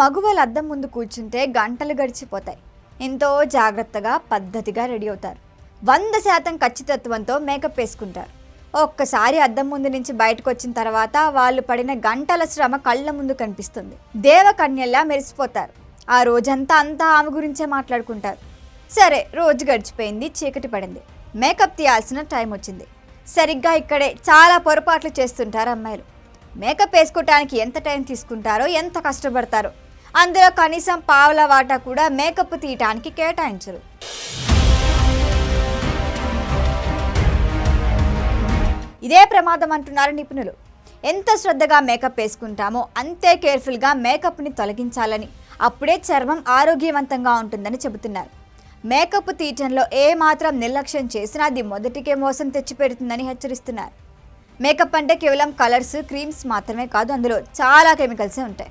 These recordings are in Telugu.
మగువలు అద్దం ముందు కూర్చుంటే గంటలు గడిచిపోతాయి. ఎంతో జాగ్రత్తగా పద్ధతిగా రెడీ అవుతారు. వంద శాతం ఖచ్చితత్వంతో మేకప్ వేసుకుంటారు. ఒక్కసారి అద్దం ముందు నుంచి బయటకు వచ్చిన తర్వాత వాళ్ళు పడిన గంటల శ్రమ కళ్ళ ముందు కనిపిస్తుంది. దేవకన్యల్లా మెరిసిపోతారు. ఆ రోజంతా అంతా ఆమె గురించే మాట్లాడుకుంటారు. సరే రోజు గడిచిపోయింది చీకటి పడింది. మేకప్ తీయాల్సిన టైం వచ్చింది. సరిగ్గా ఇక్కడే చాలా పొరపాట్లు చేస్తుంటారు అమ్మాయిలు. మేకప్ వేసుకోవటానికి ఎంత టైం తీసుకుంటారో ఎంత కష్టపడతారో అందులో కనీసం పావుల వాటా కూడా మేకప్ తీయటానికి కేటాయించరు. ఇదే ప్రమాదం అంటున్నారు నిపుణులు. ఎంత శ్రద్ధగా మేకప్ వేసుకుంటామో అంతే కేర్ఫుల్గా మేకప్ని తొలగించాలని. అప్పుడే చర్మం ఆరోగ్యవంతంగా ఉంటుందని చెబుతున్నారు. మేకప్ తీయటంలో ఏ మాత్రం నిర్లక్ష్యం చేసినా అది మొదటికే మోసం తెచ్చిపెడుతుందని హెచ్చరిస్తున్నారు. మేకప్ అంటే కేవలం కలర్స్ క్రీమ్స్ మాత్రమే కాదు అందులో చాలా కెమికల్సే ఉంటాయి.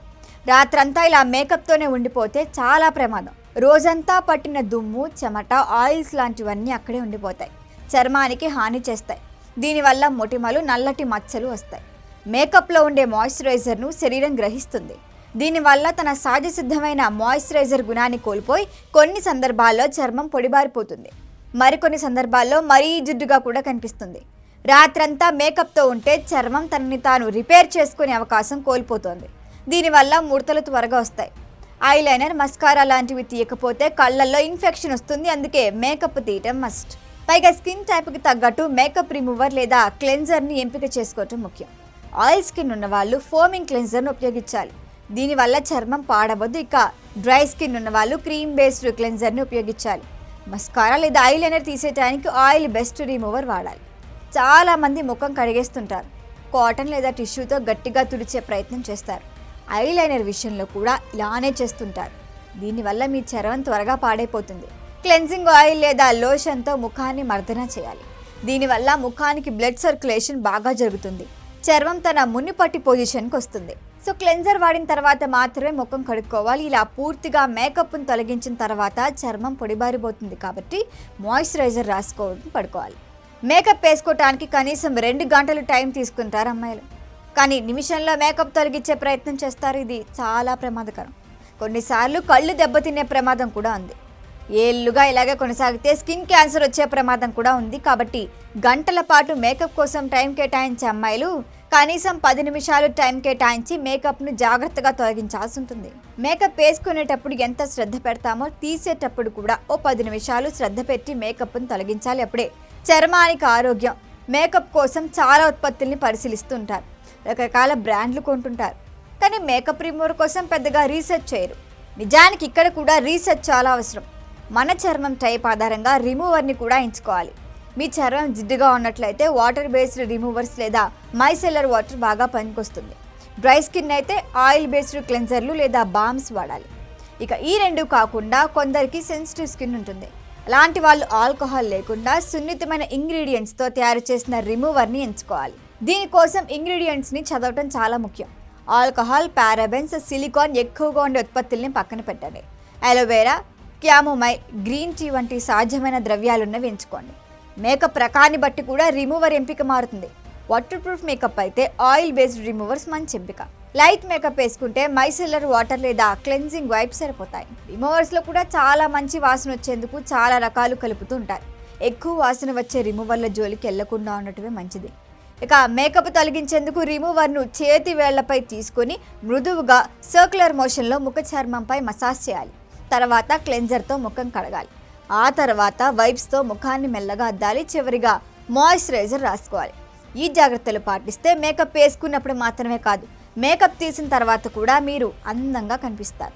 రాత్రంతా ఇలా మేకప్తోనే ఉండిపోతే చాలా ప్రమాదం. రోజంతా పట్టిన దుమ్ము చెమట ఆయిల్స్ లాంటివన్నీ అక్కడే ఉండిపోతాయి. చర్మానికి హాని చేస్తాయి. దీనివల్ల మొటిమలు నల్లటి మచ్చలు వస్తాయి. మేకప్లో ఉండే మాయిశ్చరైజర్ను శరీరం గ్రహిస్తుంది. దీనివల్ల తన సహజ సిద్ధమైన మాయిశ్చరైజర్ గుణాన్ని కోల్పోయి కొన్ని సందర్భాల్లో చర్మం పొడిబారిపోతుంది. మరికొన్ని సందర్భాల్లో మరీ జిడ్డుగా కూడా కనిపిస్తుంది. రాత్రంతా మేకప్తో ఉంటే చర్మం తనని తాను రిపేర్ చేసుకునే అవకాశం కోల్పోతోంది. దీనివల్ల ముడతలు త్వరగా వస్తాయి. ఐలైనర్ మస్కారా లాంటివి తీయకపోతే కళ్ళల్లో ఇన్ఫెక్షన్ వస్తుంది. అందుకే మేకప్ తీయటం మస్ట్ పైగా స్కిన్ టైప్కి తగ్గట్టు మేకప్ రిమూవర్ లేదా క్లెన్జర్ని ఎంపిక చేసుకోవటం ముఖ్యం. ఆయిల్ స్కిన్ ఉన్న వాళ్ళు ఫోమింగ్ క్లెన్జర్ను ఉపయోగించాలి. దీనివల్ల చర్మం పాడవద్దు. ఇక డ్రై స్కిన్ ఉన్న వాళ్ళు క్రీమ్ బేస్డ్ క్లెన్జర్ని ఉపయోగించాలి. మస్కారా లేదా ఐలైనర్ తీసేయడానికి ఆయిల్ బెస్ట్ రిమూవర్ వాడాలి. చాలామంది ముఖం కడిగేస్తుంటారు. కాటన్ లేదా టిష్యూతో గట్టిగా తుడిచే ప్రయత్నం చేస్తారు. ఐలైనర్ విషయంలో కూడా ఇలానే చేస్తుంటారు. దీనివల్ల మీ చర్మం త్వరగా పాడైపోతుంది. క్లెన్జింగ్ ఆయిల్ లేదా లోషన్తో ముఖాన్ని మర్దన చేయాలి. దీనివల్ల ముఖానికి బ్లడ్ సర్క్యులేషన్ బాగా జరుగుతుంది. చర్మం తన మునిపట్టి పొజిషన్కి వస్తుంది. సో క్లెన్జర్ వాడిన తర్వాత మాత్రమే ముఖం కడుక్కోవాలి. ఇలా పూర్తిగా మేకప్ను తొలగించిన తర్వాత చర్మం పొడిబారిపోతుంది కాబట్టి మాయిశ్చరైజర్ రాసుకోవడం పడుకోవాలి. మేకప్ వేసుకోవటానికి కనీసం రెండు గంటలు టైం తీసుకుంటారు అమ్మాయిలు. కానీ నిమిషంలో మేకప్ తొలగించే ప్రయత్నం చేస్తారు. ఇది చాలా ప్రమాదకరం. కొన్నిసార్లు కళ్ళు దెబ్బతినే ప్రమాదం కూడా ఉంది. ఏళ్ళుగా ఇలాగే కొనసాగితే స్కిన్ క్యాన్సర్ వచ్చే ప్రమాదం కూడా ఉంది. కాబట్టి గంటల పాటు మేకప్ కోసం టైం కేటాయించే అమ్మాయిలు కనీసం పది నిమిషాలు టైం కేటాయించి మేకప్ను జాగ్రత్తగా తొలగించాల్సి ఉంటుంది. మేకప్ వేసుకునేటప్పుడు ఎంత శ్రద్ధ పెడతామో తీసేటప్పుడు కూడా ఓ పది నిమిషాలు శ్రద్ధ పెట్టి మేకప్ను తొలగించాలి. అప్పుడే చర్మానికి ఆరోగ్యం మేకప్ కోసం చాలా ఉత్పత్తుల్ని పరిశీలిస్తుంటారు. రకరకాల బ్రాండ్లు కొంటుంటారు. కానీ మేకప్ రిమూవర్ కోసం పెద్దగా రీసెర్చ్ చేయరు. నిజానికి ఇక్కడ కూడా రీసెర్చ్ చాలా అవసరం. మన చర్మం టైప్ ఆధారంగా రిమూవర్ని కూడా ఎంచుకోవాలి. మీ చర్మం జిడ్డుగా ఉన్నట్లయితే వాటర్ బేస్డ్ రిమూవర్స్ లేదా మైసెల్లర్ వాటర్ బాగా పనికొస్తుంది. డ్రై స్కిన్ అయితే ఆయిల్ బేస్డ్ క్లెన్జర్లు లేదా బామ్స్ వాడాలి. ఇక ఈ రెండు కాకుండా కొందరికి సెన్సిటివ్ స్కిన్ ఉంటుంది. అలాంటి వాళ్ళు ఆల్కహాల్ లేకుండా సున్నితమైన ఇంగ్రీడియంట్స్తో తయారు చేసిన రిమూవర్ని ఎంచుకోవాలి. దీనికోసం ఇంగ్రీడియంట్స్ని చదవటం చాలా ముఖ్యం. ఆల్కహాల్ పారాబెన్స్ సిలికాన్ ఎక్కువగా ఉండే ఉత్పత్తుల్ని పక్కన పెట్టండి. అలోవేరా క్యామోమై గ్రీన్ టీ వంటి సాధ్యమైన ద్రవ్యాలున్నవి ఎంచుకోండి. మేకప్ రకాన్ని బట్టి కూడా రిమూవర్ ఎంపిక మారుతుంది. వాటర్ ప్రూఫ్ మేకప్ అయితే ఆయిల్ బేస్డ్ రిమూవర్స్ మంచి ఎంపిక. లైట్ మేకప్ వేసుకుంటే మైసెల్లర్ వాటర్ లేదా క్లెన్జింగ్ వైప్ సరిపోతాయి. రిమూవర్స్లో కూడా చాలా మంచి వాసన వచ్చేందుకు చాలా రకాలు కలుపుతూ ఉంటారు ఎక్కువ వాసన వచ్చే రిమూవర్ల జోలికి వెళ్ళకుండా ఉండటమే మంచిది. ఇక మేకప్ తొలగించేందుకు రిమూవర్ను చేతి వేళ్ళపై తీసుకొని మృదువుగా సర్క్యులర్ మోషన్లో ముఖ చర్మంపై మసాజ్ చేయాలి. తర్వాత క్లెన్జర్తో ముఖం కడగాలి. ఆ తర్వాత వైప్స్తో ముఖాన్ని మెల్లగా అద్దాలి చివరిగా మాయిశ్చరైజర్ రాసుకోవాలి. ఈ జాగ్రత్తలు పాటిస్తే మేకప్ వేసుకున్నప్పుడు మాత్రమే కాదు మేకప్ తీసిన తర్వాత కూడా మీరు అందంగా కనిపిస్తారు.